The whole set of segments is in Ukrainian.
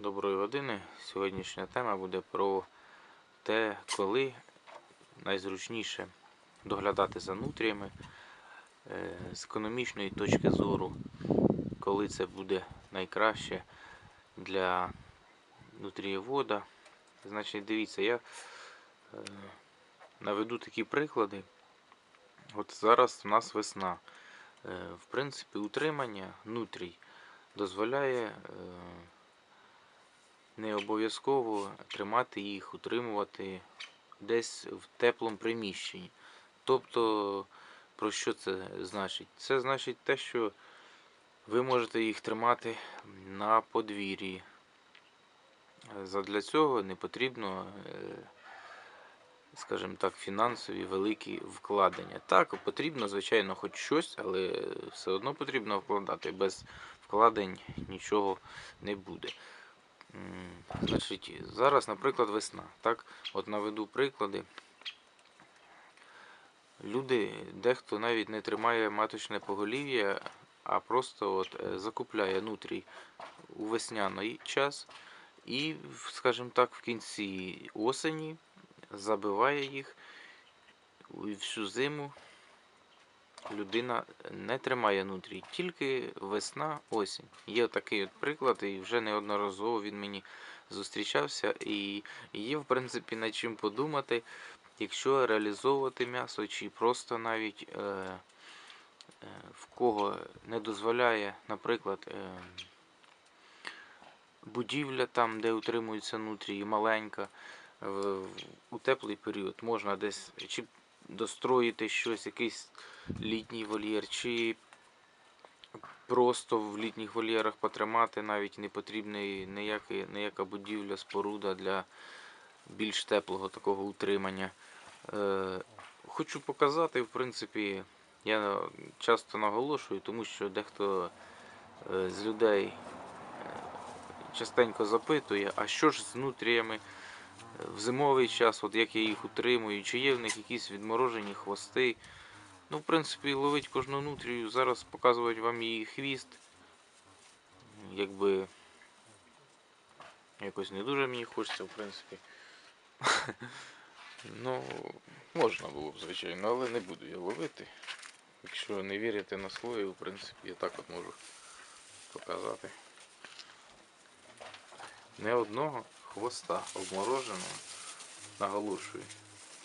Доброї години. Сьогоднішня тема буде про те, коли найзручніше доглядати за нутріями е, з економічної точки зору, коли це буде найкраще для нутрієвода. Значить, дивіться, я е, наведу такі приклади. От зараз у нас весна. Е, В принципі, утримання нутрій дозволяє не обов'язково тримати їх, утримувати десь в теплому приміщенні. Тобто, про що це значить? Це значить те, що ви можете їх тримати на подвір'ї. Задля цього не потрібно, е, скажімо так, фінансові великі вкладення. Так, потрібно, звичайно, хоч щось, але все одно потрібно вкладати. Без вкладень нічого не буде. Значить, зараз, наприклад, весна. Так, от наведу приклади. Люди, дехто навіть не тримає маточне поголів'я, а просто от, е, закупляє нутрій у весняний час і, скажімо так, в кінці осені забиває їх всю зиму. Людина не тримає нутрій, тільки весна, осінь. Є такий от приклад, і вже неодноразово він мені зустрічався. І є, в принципі, над чим подумати, якщо реалізовувати м'ясо, чи просто навіть е, е, в кого не дозволяє, наприклад, е, будівля там, де утримуються нутрії, маленька. У теплий період можна десь чи достроїти щось, якийсь літній вольєр, чи просто в літніх вольєрах потримати, навіть не потрібна ніяка, ніяка будівля, споруда для більш теплого такого утримання. Е, хочу показати, в принципі, я часто наголошую, тому що дехто е, з людей е, частенько запитує, а що ж з нутріями в зимовий час, от як я їх утримую, чи є в них якісь відморожені хвости. Ну, в принципі, ловить кожну нутрію, зараз показувати вам її хвіст. Якби якось не дуже мені хочеться, в принципі. Ну, можна було б, звичайно, але не буду я ловити. Якщо не вірите на слові, в принципі, я так от можу показати. Не одного хвоста обмороженого, наголошую,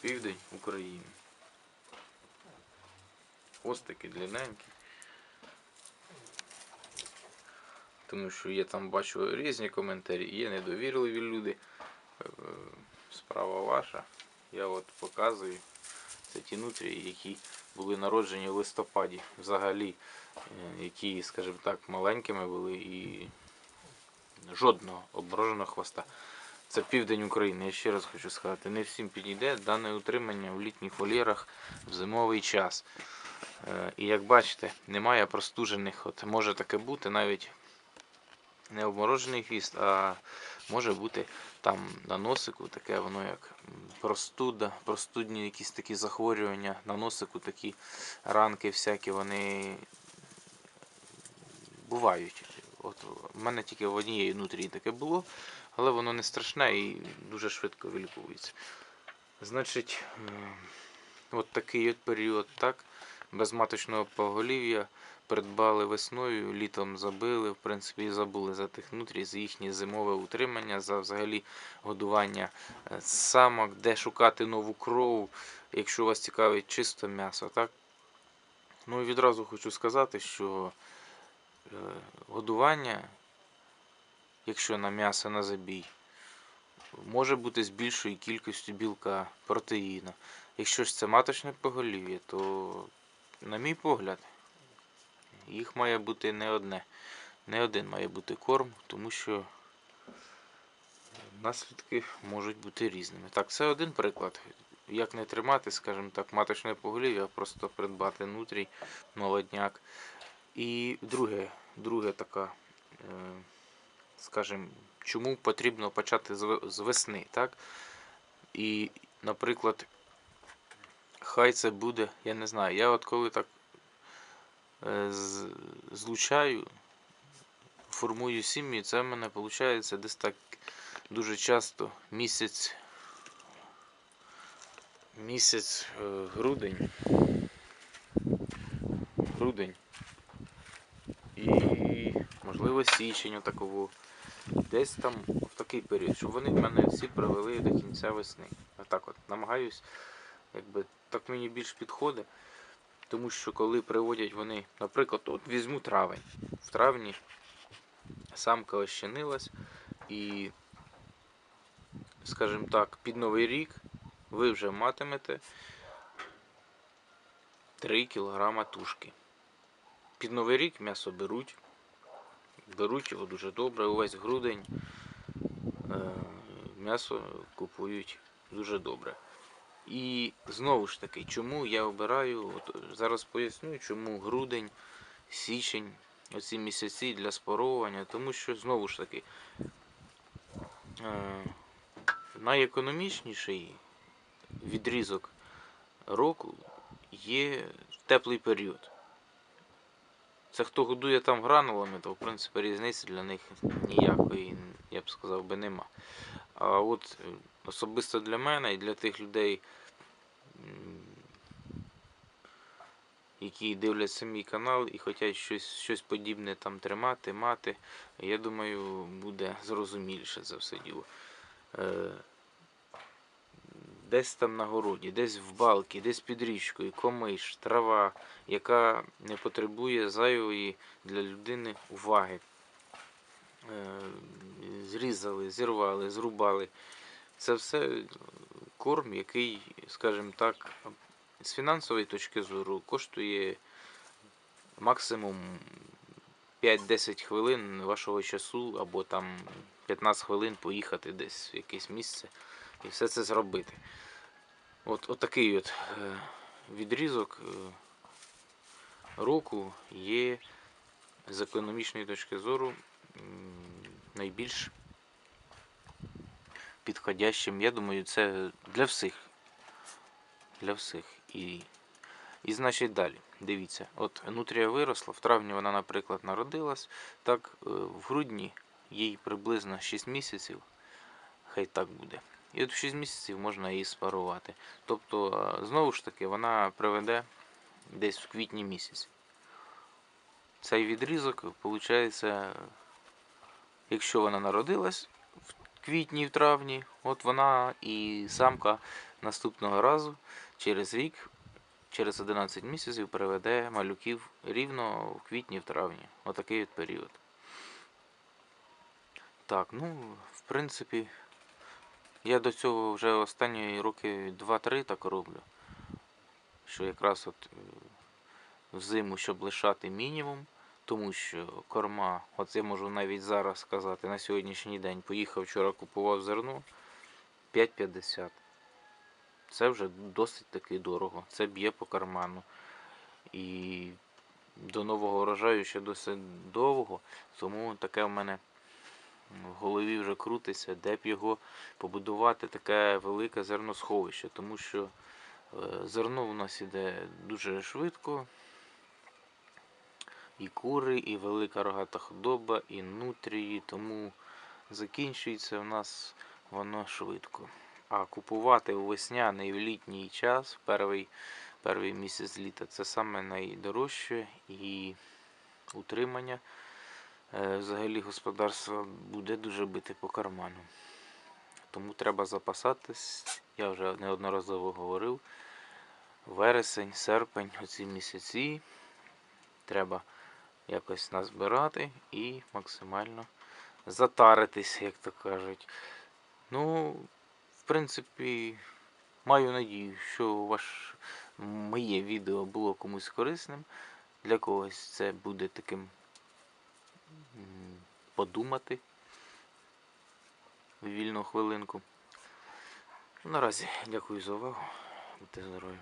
південь України. Хвостики длинненькі. Тому що я там бачу різні коментарі, є недовірливі люди. Е, Справа ваша. Я от показую. Це ті нутрії, які були народжені в листопаді. Взагалі, е, які, скажімо так, маленькими були і жодного обмороженого хвоста. Це південь України. Я ще раз хочу сказати, не всім підійде дане утримання в літніх вольєрах в зимовий час. Е, І як бачите, немає простужених. От може таке бути навіть не обморожений хвіст, а може бути там на носику таке воно як простуда, простудні якісь такі захворювання, на носику такі ранки всякі, вони бувають. От у мене тільки в однієї нутрії таке було, але воно не страшне і дуже швидко вилікується. Значить, от такий от період, так, без маточного поголів'я придбали весною, літом забили, в принципі, і забули за тих за їхнє зимове утримання, за взагалі годування е, самок, де шукати нову кров, якщо вас цікавить чисто м'ясо, так? Ну і відразу хочу сказати, що е, годування, якщо на м'ясо на забій, може бути з більшою кількістю білка, протеїна. Якщо ж це маточне поголів'я, то, на мій погляд, їх має бути не одне. Не один має бути корм, тому що наслідки можуть бути різними. Так, це один приклад. Як не тримати, скажімо так, маточне поголів'я, а просто придбати нутрій, молодняк. І друге, друге така, е, скажімо, чому потрібно почати з весни, так? І, наприклад, хай це буде, я не знаю, я от коли так е, злучаю формую сім'ї, це в мене виходить десь так дуже часто місяць. Місяць е, грудень. Грудень. І можливо січень отаково. Десь там в такий період, щоб вони мене всі провели до кінця весни. Отак от намагаюсь, якби так мені більш підходить. Тому що коли приводять вони, наприклад, от візьму травень. В травні самка ощенилась і, скажімо так, під Новий рік ви вже матимете 3 кг тушки. Під Новий рік м'ясо беруть, беруть його дуже добре, увесь грудень е, м'ясо купують дуже добре. І знову ж таки, чому я обираю, от зараз поясню, чому грудень, січень, оці місяці для споровування, тому що знову ж таки е, найекономічніший відрізок року є теплий період. Це хто годує там гранулами, то в принципі різниці для них ніякої, я б сказав би, нема. А от е, особисто для мене і для тих людей, які дивляться мій канал і хочуть щось, щось подібне там тримати, мати, я думаю, буде зрозуміліше це все діло. Десь там на городі, десь в балки, десь під річкою, комиш, трава, яка не потребує зайвої для людини уваги. Е, Зрізали, зірвали, зрубали. Це все корм, який, скажімо так, з фінансової точки зору коштує максимум 5-10 хвилин вашого часу, або там 15 хвилин поїхати десь в якесь місце і все це зробити. От, от такий от е, відрізок е, року є з економічної точки зору найбільш підходящим. Я думаю, це для всіх. Для всіх. І, і значить далі. Дивіться, от нутрія виросла, в травні вона, наприклад, народилась. Так, е, в грудні їй приблизно 6 місяців. Хай так буде. І от в 6 місяців можна її спарувати. Тобто, е, знову ж таки, вона приведе десь в квітні місяці. Цей відрізок, виходить, якщо вона народилась в квітні в травні, от вона і самка наступного разу через рік, через 11 місяців приведе малюків рівно в квітні в травні. Отакий от період. Так, ну, в принципі, я до цього вже останні роки 2-3 так роблю. Що якраз от е, взиму, щоб лишати мінімум, тому що корма, я можу навіть зараз сказати, на сьогоднішній день поїхав вчора купував зерно 5,50. Це вже досить таки дорого. Це б'є по карману. І до нового урожаю ще досить довго, тому таке в мене в голові вже крутиться, де б його побудувати таке велике зерносховище, тому що е, зерно у нас іде дуже швидко. І кури, і велика рогата худоба, і нутрії, тому закінчується в нас воно швидко. А купувати у весняний в літній час, в перший, перший місяць літа, це найдорожче і утримання взагалі господарства буде дуже бити по карману. Тому треба запасатись, я вже неодноразово говорив. Вересень, серпень, оці місяці треба якось назбирати і максимально затаритись, як то кажуть. Ну, в принципі, маю надію, що ваш, моє відео було комусь корисним. Для когось це буде таким подумати вільну хвилинку. Наразі дякую за увагу. Будьте здорові.